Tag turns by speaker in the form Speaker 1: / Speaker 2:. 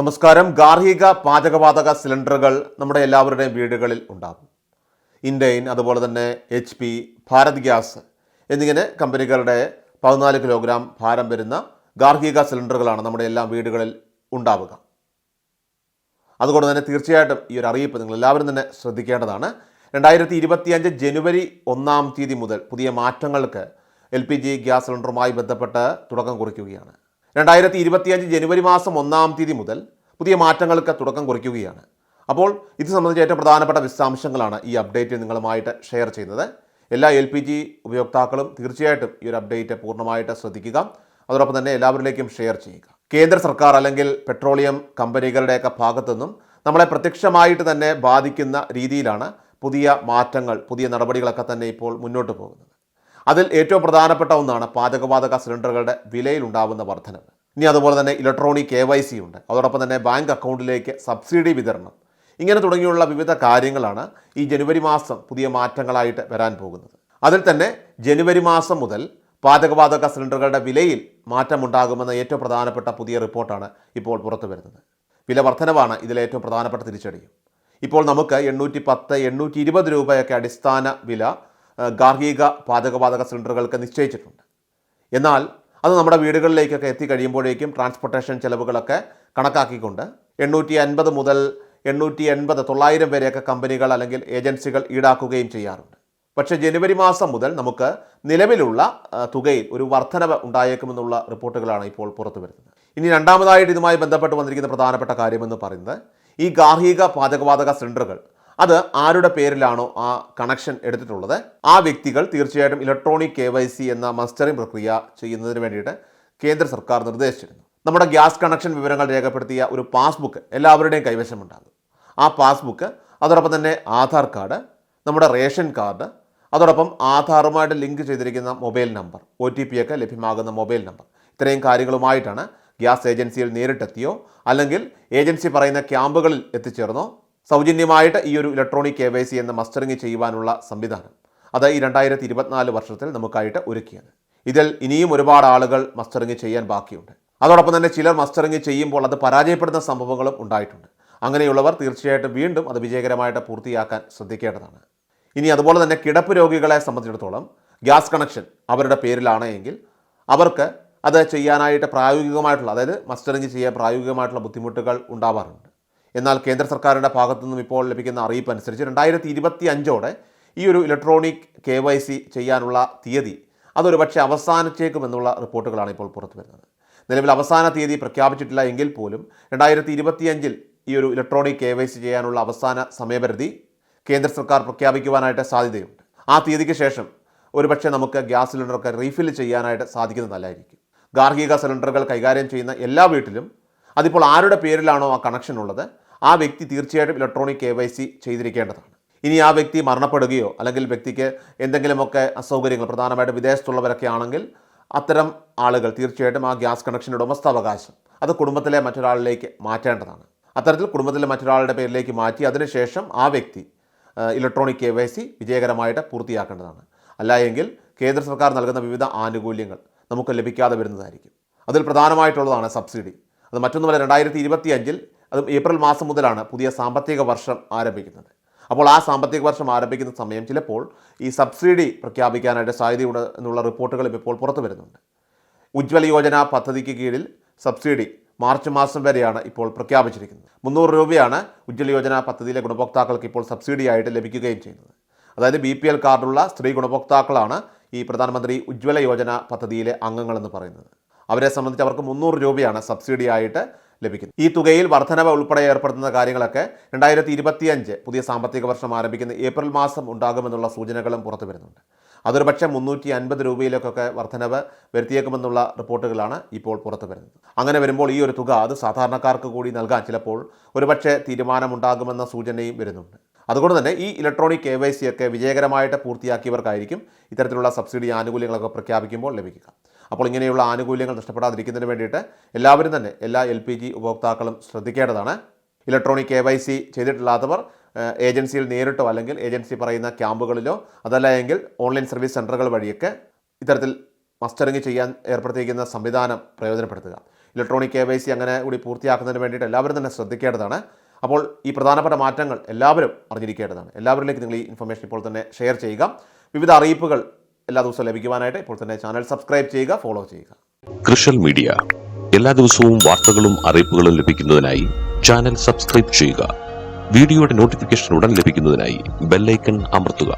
Speaker 1: നമസ്കാരം. ഗാർഹിക പാചകവാതക സിലിണ്ടറുകൾ നമ്മുടെ എല്ലാവരുടെയും വീടുകളിൽ ഉണ്ടാകും. ഇൻഡെയിൻ അതുപോലെ തന്നെ എച്ച് പി ഭാരത് ഗ്യാസ് എന്നിങ്ങനെ കമ്പനികളുടെ പതിനാല് കിലോഗ്രാം ഭാരം വരുന്ന ഗാർഹിക സിലിണ്ടറുകളാണ് നമ്മുടെ എല്ലാ വീടുകളിൽ ഉണ്ടാവുക. അതുകൊണ്ട് തന്നെ തീർച്ചയായിട്ടും ഈ ഒരു അറിയിപ്പ് നിങ്ങൾ എല്ലാവരും തന്നെ ശ്രദ്ധിക്കേണ്ടതാണ്. രണ്ടായിരത്തി ഇരുപത്തിയഞ്ച് ജനുവരി ഒന്നാം തീയതി മുതൽ പുതിയ മാറ്റങ്ങൾക്ക് എൽ പി ജി ഗ്യാസ് സിലിണ്ടറുമായി ബന്ധപ്പെട്ട് തുടക്കം കുറിക്കുകയാണ്. രണ്ടായിരത്തി ഇരുപത്തിയഞ്ച് ജനുവരി മാസം ഒന്നാം തീയതി മുതൽ പുതിയ മാറ്റങ്ങൾക്ക് തുടക്കം കുറിക്കുകയാണ്. അപ്പോൾ ഇത് സംബന്ധിച്ച് ഏറ്റവും പ്രധാനപ്പെട്ട വിശദാംശങ്ങളാണ് ഈ അപ്ഡേറ്റ് നിങ്ങളുമായിട്ട് ഷെയർ ചെയ്യുന്നത്. എല്ലാ എൽ പി ജി ഉപയോക്താക്കളും തീർച്ചയായിട്ടും ഈ ഒരു അപ്ഡേറ്റ് പൂർണമായിട്ട് ശ്രദ്ധിക്കുക. അതോടൊപ്പം തന്നെ എല്ലാവരിലേക്കും ഷെയർ ചെയ്യുക. കേന്ദ്ര സർക്കാർ അല്ലെങ്കിൽ പെട്രോളിയം കമ്പനികളുടെയൊക്കെ ഭാഗത്തു നിന്നും നമ്മളെ പ്രത്യക്ഷമായിട്ട് തന്നെ ബാധിക്കുന്ന രീതിയിലാണ് പുതിയ മാറ്റങ്ങൾ പുതിയ നടപടികളൊക്കെ തന്നെ ഇപ്പോൾ മുന്നോട്ട് പോകുന്നത്. അതിൽ ഏറ്റവും പ്രധാനപ്പെട്ട ഒന്നാണ് പാചകവാതക സിലിണ്ടറുകളുടെ വിലയിൽ ഉണ്ടാകുന്ന വർധനവ്. ഇനി അതുപോലെ തന്നെ ഇലക്ട്രോണിക് കെ വൈ സി ഉണ്ട്. അതോടൊപ്പം തന്നെ ബാങ്ക് അക്കൗണ്ടിലേക്ക് സബ്സിഡി വിതരണം. ഇങ്ങനെ തുടങ്ങിയുള്ള വിവിധ കാര്യങ്ങളാണ് ഈ ജനുവരി മാസം പുതിയ മാറ്റങ്ങളായിട്ട് വരാൻ പോകുന്നത്. അതിൽ തന്നെ ജനുവരി മാസം മുതൽ പാചകവാതക സിലിണ്ടറുകളുടെ വിലയിൽ മാറ്റമുണ്ടാകുമെന്ന ഏറ്റവും പ്രധാനപ്പെട്ട പുതിയ റിപ്പോർട്ടാണ് ഇപ്പോൾ പുറത്തു വരുന്നത്. വില വർധനവാണ് ഇതിലെ ഏറ്റവും പ്രധാനപ്പെട്ട തിരിച്ചടി ഇപ്പോൾ നമുക്ക് എണ്ണൂറ്റി പത്ത് എണ്ണൂറ്റി ഇരുപത് രൂപയൊക്കെ അടിസ്ഥാന വില ഗാർഹിക പാചകവാതക സിലിണ്ടറുകൾക്ക് നിശ്ചയിച്ചിട്ടുണ്ട്. എന്നാൽ അത് നമ്മുടെ വീടുകളിലേക്കൊക്കെ എത്തിക്കഴിയുമ്പോഴേക്കും ട്രാൻസ്പോർട്ടേഷൻ ചെലവുകളൊക്കെ കണക്കാക്കിക്കൊണ്ട് എണ്ണൂറ്റി അൻപത് മുതൽ എണ്ണൂറ്റി എൺപത് തൊള്ളായിരം വരെയൊക്കെ കമ്പനികൾ അല്ലെങ്കിൽ ഏജൻസികൾ ഈടാക്കുകയും ചെയ്യാറുണ്ട്. പക്ഷേ ജനുവരി മാസം മുതൽ നമുക്ക് നിലവിലുള്ള തുകയിൽ ഒരു വർധനവ് ഉണ്ടായേക്കുമെന്നുള്ള റിപ്പോർട്ടുകളാണ് ഇപ്പോൾ പുറത്തു വരുന്നത്. ഇനി രണ്ടാമതായിട്ട് ഇതുമായി ബന്ധപ്പെട്ട് വന്നിരിക്കുന്ന പ്രധാനപ്പെട്ട കാര്യമെന്ന് പറയുന്നത് ഈ ഗാർഹിക പാചകവാതക സിലിണ്ടറുകൾ അത് ആരുടെ പേരിലാണോ ആ കണക്ഷൻ എടുത്തിട്ടുള്ളത്? ആ വ്യക്തികൾ തീർച്ചയായിട്ടും ഇലക്ട്രോണിക് കെ വൈ സി എന്ന മസ്റ്ററിംഗ് പ്രക്രിയ ചെയ്യുന്നതിന് വേണ്ടിയിട്ട് കേന്ദ്ര സർക്കാർ നിർദ്ദേശിച്ചിരുന്നു. നമ്മുടെ ഗ്യാസ് കണക്ഷൻ വിവരങ്ങൾ രേഖപ്പെടുത്തിയ ഒരു പാസ്ബുക്ക് എല്ലാവരുടെയും കൈവശമുണ്ടാകും. ആ പാസ്ബുക്ക് അതോടൊപ്പം തന്നെ ആധാർ കാർഡ് നമ്മുടെ റേഷൻ കാർഡ് അതോടൊപ്പം ആധാറുമായിട്ട് ലിങ്ക് ചെയ്തിരിക്കുന്ന mobile number O T P ഒക്കെ ലഭ്യമാകുന്ന മൊബൈൽ നമ്പർ. ഇത്രയും കാര്യങ്ങളുമായിട്ടാണ് ഗ്യാസ് ഏജൻസിയിൽ നേരിട്ടെത്തിയോ? അല്ലെങ്കിൽ ഏജൻസി പറയുന്ന ക്യാമ്പുകളിൽ എത്തിച്ചേർന്നോ? സൗജന്യമായിട്ട് ഈ ഒരു ഇലക്ട്രോണിക് കെ വൈ സി എന്ന മസ്റ്ററിങ് ചെയ്യുവാനുള്ള സംവിധാനം. അത് ഈ രണ്ടായിരത്തി ഇരുപത്തിനാല് വർഷത്തിൽ നമുക്കായിട്ട് ഒരുക്കിയത്. ഇതിൽ ഇനിയും ഒരുപാട് ആളുകൾ മസ്റ്ററിങ് ചെയ്യാൻ ബാക്കിയുണ്ട്. അതോടൊപ്പം തന്നെ ചിലർ മസ്റ്ററിങ് ചെയ്യുമ്പോൾ അത് പരാജയപ്പെടുന്ന സംഭവങ്ങളും ഉണ്ടായിട്ടുണ്ട്. അങ്ങനെയുള്ളവർ തീർച്ചയായിട്ടും വീണ്ടും അത് വിജയകരമായിട്ട് പൂർത്തിയാക്കാൻ ശ്രദ്ധിക്കേണ്ടതാണ്. ഇനി അതുപോലെ തന്നെ കിടപ്പ് രോഗികളെ സംബന്ധിച്ചിടത്തോളം ഗ്യാസ് കണക്ഷൻ അവരുടെ പേരിലാണ് എങ്കിൽ അവർക്ക് അത് ചെയ്യാനായിട്ട് പ്രായോഗികമായിട്ടുള്ള അതായത് മസ്റ്ററിങ് ചെയ്യാൻ പ്രായോഗികമായിട്ടുള്ള ബുദ്ധിമുട്ടുകൾ ഉണ്ടാവാറുണ്ട്. എന്നാൽ കേന്ദ്ര സർക്കാരിന്റെ ഭാഗത്തു നിന്നും ഇപ്പോൾ ലഭിക്കുന്ന അറിയിപ്പ് അനുസരിച്ച് രണ്ടായിരത്തി ഇരുപത്തി അഞ്ചോടെ ഈ ഒരു ഇലക്ട്രോണിക് കെ വൈ സി ചെയ്യാനുള്ള തീയതി അതൊരു പക്ഷേ അവസാനിച്ചേക്കുമെന്നുള്ള റിപ്പോർട്ടുകളാണ് ഇപ്പോൾ പുറത്തു വരുന്നത്. നിലവിൽ അവസാന തീയതി പ്രഖ്യാപിച്ചിട്ടില്ല എങ്കിൽ പോലും രണ്ടായിരത്തി ഇരുപത്തിയഞ്ചിൽ ഈ ഒരു ഇലക്ട്രോണിക് കെ വൈ സി ചെയ്യാനുള്ള അവസാന സമയപരിധി കേന്ദ്ര സർക്കാർ പ്രഖ്യാപിക്കുവാനായിട്ട് സാധ്യതയുണ്ട്. ആ തീയതിക്ക് ശേഷം ഒരുപക്ഷെ നമുക്ക് ഗ്യാസ് സിലിണ്ടറൊക്കെ റീഫിൽ ചെയ്യാനായിട്ട് സാധിക്കുന്നത് നല്ലതായിരിക്കും. ഗാർഹിക സിലിണ്ടറുകൾ കൈകാര്യം ചെയ്യുന്ന എല്ലാ വീട്ടിലും അതിപ്പോൾ ആരുടെ പേരിലാണോ ആ കണക്ഷൻ ഉള്ളത്? ആ വ്യക്തി തീർച്ചയായിട്ടും ഇലക്ട്രോണിക് കെ വൈ സി ചെയ്തിരിക്കേണ്ടതാണ്. ഇനി ആ വ്യക്തി മരണപ്പെടുകയോ അല്ലെങ്കിൽ വ്യക്തിക്ക് എന്തെങ്കിലുമൊക്കെ അസൗകര്യങ്ങൾ പ്രധാനമായിട്ട് വിദേശത്തുള്ളവരൊക്കെ ആണെങ്കിൽ അത്തരം ആളുകൾ തീർച്ചയായിട്ടും ആ ഗ്യാസ് കണക്ഷന്റെ ഉടമസ്ഥാവകാശം അത് കുടുംബത്തിലെ മറ്റൊരാളിലേക്ക് മാറ്റേണ്ടതാണ്. അത്തരത്തിൽ കുടുംബത്തിലെ മറ്റൊരാളുടെ പേരിലേക്ക് മാറ്റി അതിനുശേഷം ആ വ്യക്തി ഇലക്ട്രോണിക് കെ വൈ സി വിജയകരമായിട്ട് പൂർത്തിയാക്കേണ്ടതാണ്. അല്ല എങ്കിൽ കേന്ദ്ര സർക്കാർ നൽകുന്ന വിവിധ ആനുകൂല്യങ്ങൾ നമുക്ക് ലഭിക്കാതെ വരുന്നതായിരിക്കും. അതിൽ പ്രധാനമായിട്ടുള്ളതാണ് സബ്സിഡി. അത് മറ്റൊന്നുമല്ല രണ്ടായിരത്തി ഇരുപത്തി അഞ്ചിൽ അത് ഏപ്രിൽ മാസം മുതലാണ് പുതിയ സാമ്പത്തിക വർഷം ആരംഭിക്കുന്നത്. അപ്പോൾ ആ സാമ്പത്തിക വർഷം ആരംഭിക്കുന്ന സമയം ചിലപ്പോൾ ഈ സബ്സിഡി പ്രഖ്യാപിക്കാനായിട്ട് സാധ്യതയുണ്ട് എന്നുള്ള റിപ്പോർട്ടുകളും ഇപ്പോൾ പുറത്തു വരുന്നുണ്ട്. ഉജ്ജ്വല യോജന പദ്ധതിക്ക് കീഴിൽ സബ്സിഡി മാർച്ച് മാസം വരെയാണ് ഇപ്പോൾ പ്രഖ്യാപിച്ചിരിക്കുന്നത്. മുന്നൂറ് രൂപയാണ് ഉജ്ജ്വല യോജന പദ്ധതിയിലെ ഗുണഭോക്താക്കൾക്ക് ഇപ്പോൾ സബ്സിഡിയായിട്ട് ലഭിക്കുകയും ചെയ്യുന്നത്. അതായത് ബി പി എൽ കാർഡുള്ള സ്ത്രീ ഗുണഭോക്താക്കളാണ് ഈ പ്രധാനമന്ത്രി ഉജ്ജ്വല യോജന പദ്ധതിയിലെ അംഗങ്ങളെന്ന് പറയുന്നത്. അവരെ സംബന്ധിച്ച് അവർക്ക് മുന്നൂറ് രൂപയാണ് സബ്സിഡി ആയിട്ട് ലഭിക്കുന്നത് ഈ തുകയിൽ വർധനവ് ഉൾപ്പെടെ ഏർപ്പെടുത്തുന്ന കാര്യങ്ങളൊക്കെ രണ്ടായിരത്തി ഇരുപത്തിയഞ്ച് പുതിയ സാമ്പത്തിക വർഷം ആരംഭിക്കുന്ന ഏപ്രിൽ മാസം ഉണ്ടാകുമെന്നുള്ള സൂചനകളും പുറത്തു വരുന്നുണ്ട്. അതൊരു പക്ഷേ മുന്നൂറ്റി അൻപത് രൂപയിലേക്കൊക്കെ വർധനവ് വരുത്തിയേക്കുമെന്നുള്ള റിപ്പോർട്ടുകളാണ് ഇപ്പോൾ പുറത്തു വരുന്നത്. അങ്ങനെ വരുമ്പോൾ ഈ ഒരു തുക അത് സാധാരണക്കാർക്ക് കൂടി നൽകാൻ ചിലപ്പോൾ ഒരുപക്ഷെ തീരുമാനമുണ്ടാകുമെന്ന സൂചനയും വരുന്നുണ്ട്. അതുകൊണ്ട് തന്നെ ഈ ഇലക്ട്രോണിക് കെ വൈ സി ഒക്കെ വിജയകരമായിട്ട് പൂർത്തിയാക്കിയവർക്കായിരിക്കും ഇത്തരത്തിലുള്ള സബ്സിഡി ആനുകൂല്യങ്ങളൊക്കെ പ്രഖ്യാപിക്കുമ്പോൾ ലഭിക്കുക. അപ്പോൾ ഇങ്ങനെയുള്ള ആനുകൂല്യങ്ങൾ നഷ്ടപ്പെടാതിരിക്കുന്നതിന് വേണ്ടിയിട്ട് എല്ലാവരും തന്നെ എല്ലാ എൽ പി ജി ഉപഭോക്താക്കളും ശ്രദ്ധിക്കേണ്ടതാണ്. ഇലക്ട്രോണിക് കെ വൈ സി ചെയ്തിട്ടില്ലാത്തവർ ഏജൻസിയിൽ നേരിട്ടോ അല്ലെങ്കിൽ ഏജൻസി പറയുന്ന ക്യാമ്പുകളിലോ അതല്ല എങ്കിൽ ഓൺലൈൻ സർവീസ് സെന്ററുകൾ വഴിയൊക്കെ ഇത്തരത്തിൽ മസ്റ്ററിങ് ചെയ്യാൻ ഏർപ്പെടുത്തിയിരിക്കുന്ന സംവിധാനം പ്രയോജനപ്പെടുത്തുക. ഇലക്ട്രോണിക് കെ വൈ സി അങ്ങനെ കൂടി പൂർത്തിയാക്കുന്നതിന് വേണ്ടിയിട്ട് എല്ലാവരും തന്നെ ശ്രദ്ധിക്കേണ്ടതാണ്. അപ്പോൾ ഈ പ്രധാനപ്പെട്ട മാറ്റങ്ങൾ എല്ലാവരും അറിഞ്ഞിരിക്കേണ്ടതാണ്. എല്ലാവരിലേക്ക് നിങ്ങൾ ഈ ഇൻഫർമേഷൻ ഇപ്പോൾ തന്നെ ഷെയർ ചെയ്യുക. വിവിധ അറിയിപ്പുകൾ എല്ലാ ദിവസവും ലഭിക്കുവാനായിട്ട് ഇപ്പോൾ തന്നെ ചാനൽ സബ്സ്ക്രൈബ് ചെയ്യുക ഫോളോ ചെയ്യുക.
Speaker 2: കൃഷൽ മീഡിയ എല്ലാ ദിവസവും വാർത്തകളും അറിയിപ്പുകളും ലഭിക്കുന്നതിനായി ചാനൽ സബ്സ്ക്രൈബ് ചെയ്യുക. വീഡിയോയുടെ നോട്ടിഫിക്കേഷൻ ഉടൻ ലഭിക്കുന്നതിനായി ബെല്ലൈക്കൺ അമർത്തുക.